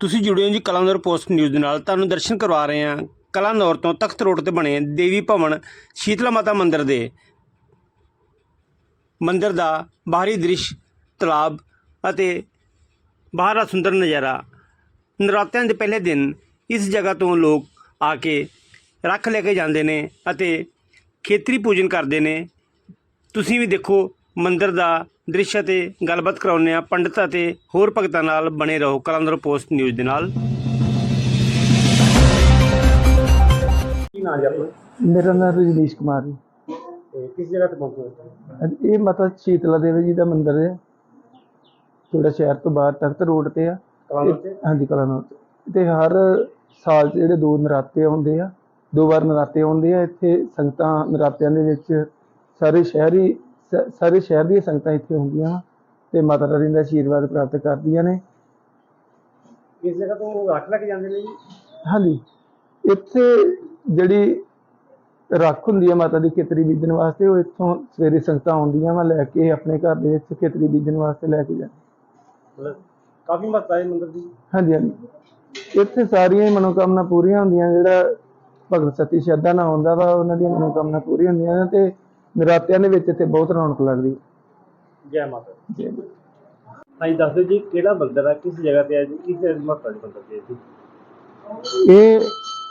ਤੁਸੀਂ ਜੁੜੇ ਹੋ ਜੀ ਕਲਾਨੌਰ ਪੋਸਟ ਨਿਊਜ਼ ਦੇ ਨਾਲ। ਤੁਹਾਨੂੰ ਦਰਸ਼ਨ ਕਰਵਾ ਰਹੇ ਹਾਂ। ਕਲਾਨੌਰ ਤੋਂ ਤਖਤ ਰੋਡ ਤੇ ਬਣੇ ਦੇਵੀ ਭਵਨ ਸ਼ੀਤਲਾ ਮਾਤਾ ਮੰਦਿਰ ਦੇ। ਮੰਦਿਰ ਦਾ ਬਾਹਰੀ ਦ੍ਰਿਸ਼, ਤਲਾਬ ਅਤੇ ਬਾਹਰ ਦਾ ਸੁੰਦਰ ਨਜ਼ਾਰਾ। ਨਰਾਤਿਆਂ ਦੇ ਪਹਿਲੇ ਦਿਨ ਇਸ ਜਗ੍ਹਾ ਤੋਂ ਲੋਕ ਆ ਕੇ ਰੱਖ ਲੈ ਕੇ ਜਾਂਦੇ ਨੇ ਅਤੇ ਖੇਤਰੀ ਪੂਜਨ ਕਰਦੇ ਨੇ। ਤੁਸੀਂ ਵੀ ਦੇਖੋ ਮੰਦਿਰ ਦਾ ਦ੍ਰਿਸ਼ ਅਤੇ ਗੱਲਬਾਤ ਕਰਾਉਂਦੇ ਆ ਪੰਡਤ ਅਤੇ ਹੋਰ ਭਗਤਾਂ ਨਾਲ ਬਣੇ ਰਹੋ ਕਲੰਦਰ ਪੋਸਟ ਨਿਊਜ਼ ਦੇ ਨਾਲ। ਕੀ ਨਾਮ ਹੈ ਆਪਣਾ? ਮੇਰਾ ਨਾਮ ਰਜਨੀਸ਼ ਕੁਮਾਰ ਹੈ ਤੇ ਕਿਸ ਜਗ੍ਹਾ ਤੇ ਪਹੁੰਚੇ ਹੋ ਇਹ ਮਾਤਾ ਸ਼ੀਤਲਾ ਦੇਵੀ ਜੀ ਦਾ ਮੰਦਿਰ ਹੈ। ਥੋੜਾ ਸ਼ਹਿਰ ਤੋਂ ਬਾਹਰ ਤਖਤ ਰੋਡ ਤੇ ਆ। ਕਲੰਦਰ ਤੇ? ਹਾਂਜੀ ਕਲਾਨੌਰ ਤੇ। ਤੇ ਹਰ ਸਾਲ 'ਚ ਜਿਹੜੇ ਦੋ ਨਰਾਤੇ ਆਉਂਦੇ ਆ ਦੋ ਵਾਰ ਨਰਾਤੇ ਆਉਂਦੇ ਆ। ਇੱਥੇ ਸੰਗਤਾਂ ਨਰਾਤਿਆਂ ਦੇ ਵਿੱਚ ਸਾਰੇ ਸ਼ਹਿਰੀ ਸਾਰੇ ਸ਼ਹਿਰ ਦੀਆਂ ਸੰਗਤਾਂ ਇੱਥੇ ਹੁੰਦੀਆਂ ਤੇ ਮਾਤਾ ਰਾਣੀ ਦਾ ਆਸ਼ੀਰਵਾਦ ਪ੍ਰਾਪਤ ਕਰਦੀਆਂ ਨੇ। ਕਿਸ ਜਗ੍ਹਾ ਤੋਂ ਰੱਖ ਲੈ ਕੇ ਜਾਂਦੇ ਨੇ ਜੀ? ਹਾਂਜੀ। ਇੱਥੇ ਜਿਹੜੀ ਰੱਖ ਹੁੰਦੀ ਹੈ ਮਾਤਾ ਦੀ ਖੇਤਰੀ ਬੀਜਣ ਵਾਸਤੇ ਉਹ ਇੱਥੋਂ ਸਵੇਰੇ ਸੰਗਤਾਂ ਆਉਂਦੀਆਂ ਵਾ ਲੈ ਕੇ ਆਪਣੇ ਘਰ ਦੇ ਵਿੱਚ ਖੇਤਰੀ ਬੀਜਣ ਵਾਸਤੇ ਲੈ ਕੇ ਜਾਂਦੇ। ਕਾਫੀ ਮਹੱਤਤਾ ਹੈ ਮੰਦਿਰ ਦੀ। ਹਾਂਜੀ ਹਾਂਜੀ। ਇੱਥੇ ਸਾਰੀਆਂ ਹੀ ਮਨੋਕਾਮਨਾ ਪੂਰੀਆਂ ਹੁੰਦੀਆਂ ਜਿਹੜਾ ਭਗਤ ਸਤੀ ਸ਼ਰਧਾ ਨਾਲ ਆਉਂਦਾ ਵਾ ਉਹਨਾਂ ਦੀਆਂ ਮਨੋਕਾਮਨਾ ਪੂਰੀਆਂ ਹੁੰਦੀਆਂ ਤੇ ਨਰਾਤਿਆਂ ਦੇ ਵਿੱਚ ਇੱਥੇ ਬਹੁਤ ਰੌਣਕ ਲੱਗਦੀ। ਜੈ ਮਾਤਾ ਜੀ ਹਾਂਜੀ ਦੱਸ ਦਿਓ ਜੀ ਕਿਹੜਾ ਮੰਦਿਰ ਹੈ ਕਿਸ ਜਗ੍ਹਾ ਤੇ ਹੈ ਜੀ ਕਿਸ ਮਹੱਤਤਾ ਦੀ ਮੰਦਿਰ ਤੇ ਜੀ? ਇਹ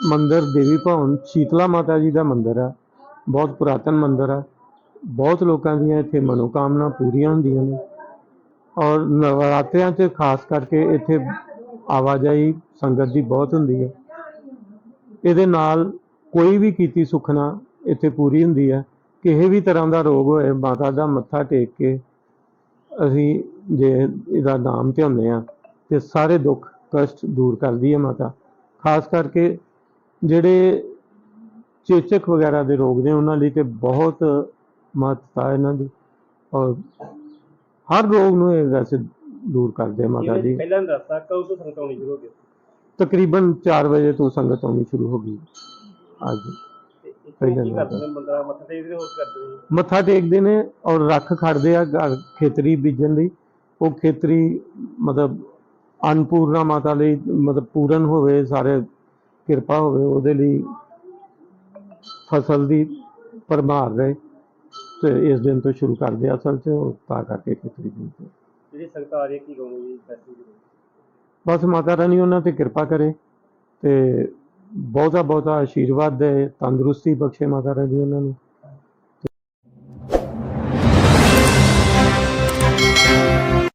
ਮੰਦਿਰ ਦੇਵੀ ਭਵਨ ਸ਼ੀਤਲਾ ਮਾਤਾ ਜੀ ਦਾ ਮੰਦਿਰ ਆ। ਬਹੁਤ ਪੁਰਾਤਨ ਮੰਦਿਰ ਆ। ਬਹੁਤ ਲੋਕਾਂ ਦੀਆਂ ਇੱਥੇ ਮਨੋਕਾਮਨਾ ਪੂਰੀਆਂ ਹੁੰਦੀਆਂ ਨੇ। ਔਰ ਨਵਰਾਤਰਿਆਂ 'ਚ ਖਾਸ ਕਰਕੇ ਇੱਥੇ ਆਵਾਜਾਈ ਸੰਗਤ ਦੀ ਬਹੁਤ ਹੁੰਦੀ ਹੈ ਇਹਦੇ ਨਾਲ ਕੋਈ ਵੀ ਕੀਤੀ ਸੁਖਨਾ ਇੱਥੇ ਪੂਰੀ ਹੁੰਦੀ ਹੈ ਕਿਸੇ ਵੀ ਤਰ੍ਹਾਂ ਦਾ ਰੋਗ ਹੋਏ ਮਾਤਾ ਦਾ ਮੱਥਾ ਟੇਕ ਕੇ ਅਸੀਂ ਜੇ ਇਹਦਾ ਨਾਮ ਧਿਆਉਂਦੇ ਆ ਤੇ ਸਾਰੇ ਦੁੱਖ ਕਸ਼ਟ ਦੂਰ ਕਰਦੀ ਹੈ ਮਾਤਾ। ਖਾਸ ਕਰਕੇ ਜਿਹੜੇ ਚੇਚਕ ਵਗੈਰਾ ਦੇ ਰੋਗ ਨੇ ਉਹਨਾਂ ਲਈ ਤੇ ਬਹੁਤ ਮਹੱਤਤਾ ਹੈ ਇਹਨਾਂ ਦੀ। ਔਰ ਹਰ ਰੋਗ ਨੂੰ ਇਹ ਵੈਸੇ ਦੂਰ ਕਰਦੇ ਮਾਤਾ ਜੀ। ਪਹਿਲਾਂ ਦੱਸਤਾ ਕਦੋਂ ਤੋਂ ਸੰਗਤ ਆਉਣੀ ਸ਼ੁਰੂ ਹੋ ਗਈ? ਤਕਰੀਬਨ 4 ਵਜੇ ਤੋਂ ਸੰਗਤ ਆਉਣੀ ਸ਼ੁਰੂ ਹੋ ਗਈ। ਅੱਜ ਕਰਦੇ ਨੇ ਮੰਦਿਰਾਂ ਮੱਥਾ ਟੇਕਦੇ ਹੋਰ ਕਰਦੇ ਨੇ? ਮੱਥਾ ਟੇਕਦੇ ਨੇ ਔਰ ਰੱਖ ਖੜਦੇ ਆ ਘਰ ਖੇਤਰੀ ਬੀਜਣ ਲਈ। ਉਹ ਖੇਤਰੀ ਮਤਲਬ ਅਨਪੂਰਨਾ ਮਾਤਾ ਲਈ ਮਤਲਬ ਪੂਰਨ ਹੋਵੇ ਸਾਰੇ ਕਿਰਪਾ ਹੋਵੇ ਉਹਦੇ ਲਈ ਫਸਲ ਦੀ ਭਰਮਾਰ ਰਹੇ। ਤੇ ਇਸ ਦਿਨ ਤੋਂ ਸ਼ੁਰੂ ਕਰਦੇ ਆ ਅਸਲ 'ਚ ਉਹ ਤਾਂ ਕਰਕੇ ਖੇਤਰੀ ਬੀਜਦੇ ਜਿਹੜੀ ਸੰਗਤ ਆ ਰਹੀ ਹੈ ਕੀ ਕਹੋਗੇ ਜੀ ਦੀ? ਬਸ ਮਾਤਾ ਰਾਣੀ ਉਹਨਾਂ ਤੇ ਕਿਰਪਾ ਕਰੇ ਤੇ ਬਹੁਤਾ ਬਹੁਤਾ ਆਸ਼ੀਰਵਾਦ ਦੇ ਤੰਦਰੁਸਤੀ ਬਖਸ਼ੇ ਮਾਤਾ ਰਾਣੀ ਉਹਨਾਂ ਨੂੰ।